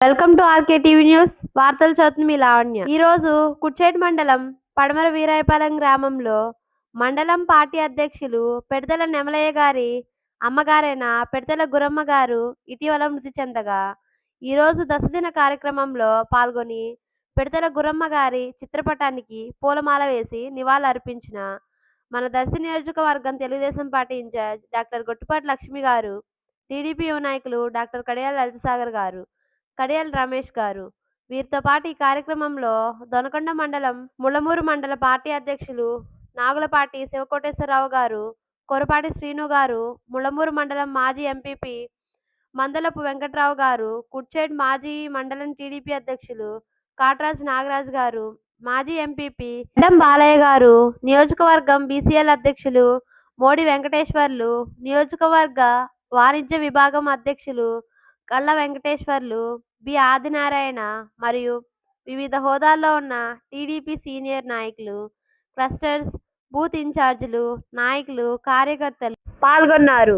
Welcome to RK TV news వార్తలు చదువుతుంది మీ లావణ్య. ఈ రోజు మండలం పడమర వీరాయపాలెం గ్రామంలో మండలం పార్టీ అధ్యక్షులు పెడతల నెమలయ్య గారి అమ్మగారైన పెడతల గురమ్మ గారు ఇటీవల మృతి చెందగా ఈ రోజు దశదిన కార్యక్రమంలో పాల్గొని పెడతల గురమ్మ గారి చిత్రపటానికి పూలమాల వేసి నివాళులర్పించిన మన దర్శి నియోజకవర్గం Telugu Desam party in charge doctor Gottipati Lakshmi గారు టీడీపీ యువ నాయకులు డాక్టర్ కడియాల లలితసాగర్ గారు కడియాల రమేష్ గారు. వీరితో పాటు ఈ కార్యక్రమంలో దొనకొండ మండలం ముళ్ళమూరు మండల పార్టీ అధ్యక్షులు నాగులపాటి శివకోటేశ్వరరావు గారు కొరపాటి శ్రీను గారు ముళ్ళమూరు మండలం మాజీ ఎంపీపీ మందలపు వెంకట్రావు గారు కుడ్చేడ్ మాజీ మండలం టీడీపీ అధ్యక్షులు కాట్రాజ్ నాగరాజు గారు మాజీ ఎంపీపీ ఎడం బాలయ్య గారు నియోజకవర్గం బీసీఎల్ అధ్యక్షులు మోడి వెంకటేశ్వర్లు నియోజకవర్గ వాణిజ్య విభాగం అధ్యక్షులు కళ్ళ వెంకటేశ్వర్లు బి. ఆదినారాయణ మరియు వివిధ హోదాల్లో ఉన్న టీడీపీ సీనియర్ నాయకులు క్లస్టర్స్ బూత్ ఇన్ఛార్జీలు నాయకులు కార్యకర్తలు పాల్గొన్నారు.